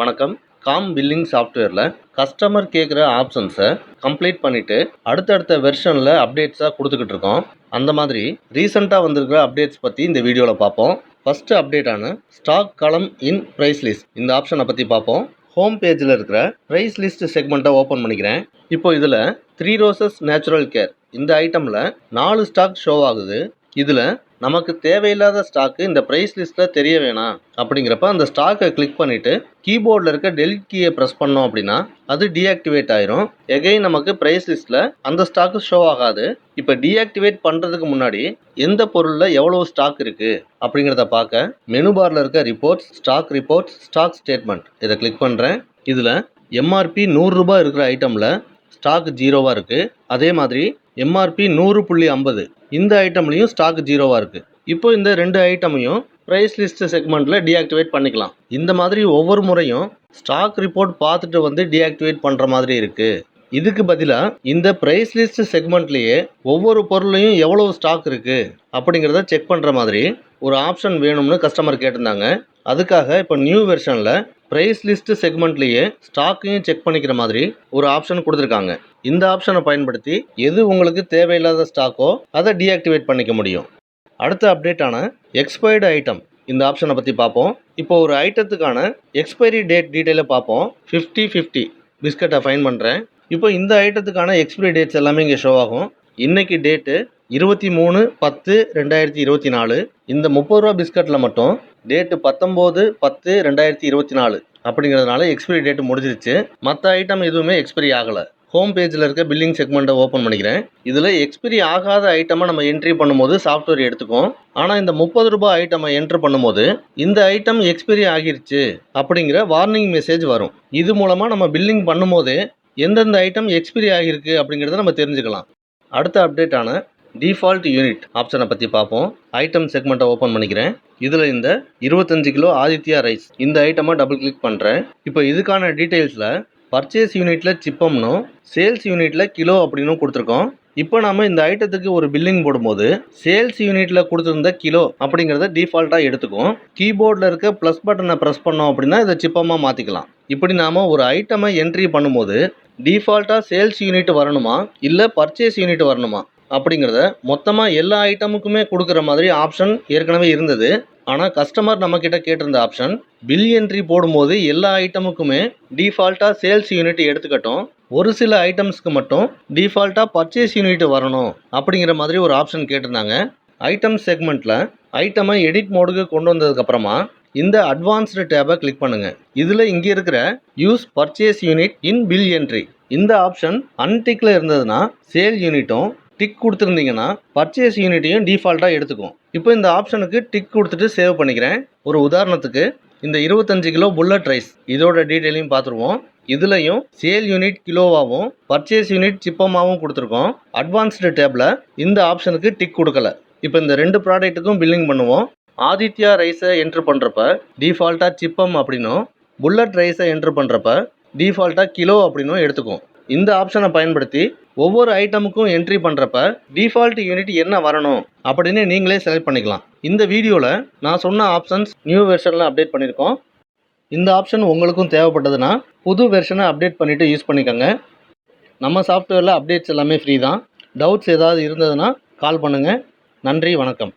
வணக்கம். Com billing சாஃப்ட்வேரில் customer கேட்குற ஆப்ஷன்ஸை கம்ப்ளீட் பண்ணிவிட்டு அடுத்தடுத்த வெர்ஷனில் அப்டேட்ஸாக கொடுத்துக்கிட்டு இருக்கோம். அந்த மாதிரி ரீசெண்டாக வந்திருக்கிற அப்டேட்ஸ் பற்றி இந்த வீடியோவில் பார்ப்போம் ஃபஸ்ட்டு அப்டேட்டான ஸ்டாக் களம் இன் ப்ரைஸ் லிஸ்ட். இந்த ஆப்ஷனை பற்றி பார்ப்போம் ஹோம் பேஜில் இருக்கிற ப்ரைஸ் லிஸ்ட் செக்மெண்ட்டை ஓப்பன் பண்ணிக்கிறேன். இப்போ இதில் த்ரீ ரோசஸ் நேச்சுரல் கேர். இந்த ஐட்டமில் நாலு ஸ்டாக் ஷோ ஆகுது. இதில் நமக்கு தேவையில்லாத ஸ்டாக்கு இந்த ப்ரைஸ் லிஸ்ட்டில் தெரிய வேணாம். அப்படிங்கிறப்ப அந்த ஸ்டாக்கை கிளிக் பண்ணிவிட்டு கீபோர்டில் இருக்க டெலிட் கீயை ப்ரெஸ் பண்ணோம் அப்படின்னா அது டீஆக்டிவேட் ஆயிரும். எகைன் நமக்கு ப்ரைஸ் லிஸ்ட்டில் அந்த ஸ்டாக்கு ஷோ ஆகாது. இப்போ டீஆக்டிவேட் பண்ணுறதுக்கு முன்னாடி எந்த பொருளில் எவ்வளோ ஸ்டாக் இருக்குது அப்படிங்கிறத பார்க்க மெனு பாரில் இருக்க reports stock reports stock statement இதை கிளிக் பண்ணுறேன் இதில் எம்ஆர்பி நூறுரூபா இருக்கிற ஐட்டமில் ஸ்டாக் ஜீரோவாக இருக்குது அதே மாதிரி எம்ஆர்பி நூறு புள்ளி ஐம்பது. இந்த ஐட்டம்லையும் ஸ்டாக் ஜீரோவாக இருக்குது இப்போ இந்த ரெண்டு ஐட்டமையும் ப்ரைஸ் லிஸ்ட் செக்மெண்ட்டில் டீஆக்டிவேட் பண்ணிக்கலாம். இந்த மாதிரி ஒவ்வொரு முறையும் ஸ்டாக் ரிப்போர்ட் பார்த்துட்டு வந்து டீஆக்டிவேட் பண்ணுற மாதிரி இருக்குது இதுக்கு பதிலாக இந்த ப்ரைஸ் லிஸ்ட் செக்மெண்ட்லேயே ஒவ்வொரு பொருளையும் எவ்வளோ ஸ்டாக் இருக்குது அப்படிங்கிறத செக் பண்ணுற மாதிரி ஒரு ஆப்ஷன் வேணும்னு கஸ்டமர் கேட்டிருந்தாங்க. அதுக்காக இப்போ நியூ வெர்ஷனில் ப்ரைஸ் லிஸ்ட் செக்மெண்ட்லேயே ஸ்டாக்கையும் செக் பண்ணிக்கிற மாதிரி ஒரு ஆப்ஷன் கொடுத்துருக்காங்க. இந்த ஆப்ஷனை பயன்படுத்தி எது உங்களுக்கு தேவையில்லாத ஸ்டாக்கோ அதை டீஆக்டிவேட் பண்ணிக்க முடியும். அடுத்த அப்டேட்டான எக்ஸ்பைர்டு ஐட்டம் இந்த ஆப்ஷனை பற்றி பார்ப்போம். இப்போ ஒரு ஐட்டத்துக்கான எக்ஸ்பைரி டேட் டீட்டெயிலை பார்ப்போம். ஃபிஃப்டி ஃபிஃப்டி பிஸ்கட்டை ஃபைன் பண்ணுறேன் இப்போ இந்த ஐட்டத்துக்கான எக்ஸ்பைரி டேட்ஸ் எல்லாமே இங்கே ஷோ ஆகும். இன்றைக்கி டேட்டு இருபத்தி மூணு பத்து ரெண்டாயிரத்தி இருபத்தி நாலு. இந்த முப்பது ரூபா பிஸ்கட்டில் மட்டும் டேட்டு பத்தொம்போது பத்து ரெண்டாயிரத்தி இருபத்தி நாலு அப்படிங்கிறதுனால எக்ஸ்பிரி டேட் முடிஞ்சிருச்சு. மற்ற ஐட்டம் எதுவுமே எக்ஸ்பிரி ஆகலை. ஹோம் பேஜில் இருக்க பில்லிங் செக்மெண்ட்டை ஓப்பன் பண்ணிக்கிறேன். இதில் எக்ஸ்பிரி ஆகாத ஐட்டமாக நம்ம என்ட்ரி பண்ணும்போது சாஃப்ட்வேர் எடுத்துக்கும் ஆனால் இந்த முப்பது ரூபாய் ஐட்டமை என்ட்ரு பண்ணும்போது இந்த ஐட்டம் எக்ஸ்பிரி ஆகிருச்சு அப்படிங்கிற வார்னிங் மெசேஜ் வரும். இது மூலமாக நம்ம பில்லிங் பண்ணும்போது எந்தெந்த ஐட்டம் எக்ஸ்பிரி ஆகியிருக்கு அப்படிங்கிறத நம்ம தெரிஞ்சுக்கலாம். அடுத்த அப்டேட்டான டிஃபால்ட் யூனிட் ஆப்ஷனை பற்றி பார்ப்போம். ஐட்டம் செக்மெண்ட்டை ஓப்பன் பண்ணிக்கிறேன். இதில் இந்த இருபத்தஞ்சு கிலோ ஆதித்யா ரைஸ் இந்த ஐட்டமாக டபுள் கிளிக் பண்ணுறேன் இப்போ இதுக்கான டீட்டெயில்ஸில் பர்ச்சேஸ் யூனிட்டில் சிப்பம்னும் சேல்ஸ் யூனிட்டில் கிலோ அப்படின்னு கொடுத்துருக்கோம். இப்போ நாம இந்த ஐட்டத்துக்கு ஒரு பில்லிங் போடும்போது சேல்ஸ் யூனிட்டில் கொடுத்துருந்த கிலோ அப்படிங்கிறத டிஃபால்ட்டாக எடுத்துக்கும் கீபோர்டில் இருக்க ப்ளஸ் பட்டனை ப்ரெஸ் பண்ணோம் அப்படின்னா இதை சிப்பமாக மாற்றிக்கலாம் இப்படி நாம் ஒரு ஐட்டமை என்ட்ரி பண்ணும்போது டிஃபால்ட்டாக சேல்ஸ் யூனிட் வரணுமா? இல்லை பர்ச்சேஸ் யூனிட் வரணுமா? அப்படிங்கிறத மொத்தமாக எல்லா ஐட்டமுக்குமே கொடுக்குற மாதிரி ஆப்ஷன் ஏற்கனவே இருந்தது. ஆனால் கஸ்டமர் நம்மக்கிட்ட கேட்டிருந்த ஆப்ஷன் பில் என்ட்ரி போடும்போது எல்லா ஐட்டமுக்குமே டிஃபால்ட்டாக சேல்ஸ் யூனிட் எடுத்துக்கட்டும். ஒரு சில ஐட்டம்ஸ்க்கு மட்டும் டிஃபால்ட்டாக பர்ச்சேஸ் யூனிட் வரணும் அப்படிங்கிற மாதிரி ஒரு ஆப்ஷன் கேட்டிருந்தாங்க. ஐட்டம் செக்மெண்ட்டில் ஐட்டமை எடிட் மோடுக்கு கொண்டு வந்ததுக்கப்புறமா இந்த அட்வான்ஸ்டு டேபை கிளிக் பண்ணுங்கள் இதில் இங்கே இருக்கிற use purchase unit in bill entry இந்த ஆப்ஷன் அன்டிக்கில் இருந்ததுன்னா சேல் யூனிட்டும் டிக் கொடுத்துருந்தீங்கன்னா பர்ச்சேஸ் யூனிட்டையும் டிஃபால்ட்டாக எடுத்துக்கும். இப்போ இந்த ஆப்ஷனுக்கு டிக் கொடுத்துட்டு சேவ் பண்ணிக்கிறேன். ஒரு உதாரணத்துக்கு இந்த இருபத்தஞ்சு கிலோ புல்லட் ரைஸ் இதோட டீட்டெயிலையும் பார்த்துருவோம். இதுலையும் சேல் யூனிட் கிலோவாகவும் பர்ச்சேஸ் யூனிட் சிப்பமாகவும் கொடுத்துருக்கோம். அட்வான்ஸ்டு டேப்பில் இந்த ஆப்ஷனுக்கு டிக் கொடுக்கல. இப்போ இந்த ரெண்டு ப்ராடக்ட்டுக்கும் பில்லிங் பண்ணுவோம். ஆதித்யா ரைஸை என்ட்ரு பண்ணுறப்ப டிஃபால்ட்டாக சிப்பம் அப்படின்னும் புல்லட் ரைஸை என்ட்ரு பண்ணுறப்ப டிஃபால்ட்டாக கிலோ அப்படின்னும் எடுத்துக்கும். இந்த ஆப்ஷனை பயன்படுத்தி ஒவ்வொரு ஐட்டமுக்கும் என்ட்ரி பண்ணுறப்ப டிஃபால்ட் யூனிட் என்ன வரணும் அப்படின்னு நீங்களே செலக்ட் பண்ணிக்கலாம். இந்த வீடியோவில் நான் சொன்ன ஆப்ஷன்ஸ் நியூ வெர்ஷனில் அப்டேட் பண்ணியிருக்கோம் இந்த ஆப்ஷன் உங்களுக்கும் தேவைப்பட்டதுன்னா புது வெர்ஷனை அப்டேட் பண்ணிவிட்டு யூஸ் பண்ணிக்கோங்க. நம்ம சாஃப்ட்வேரில் அப்டேட்ஸ் எல்லாமே ஃப்ரீ தான். டவுட்ஸ் ஏதாவது இருந்ததுன்னா கால் பண்ணுங்கள் நன்றி வணக்கம்.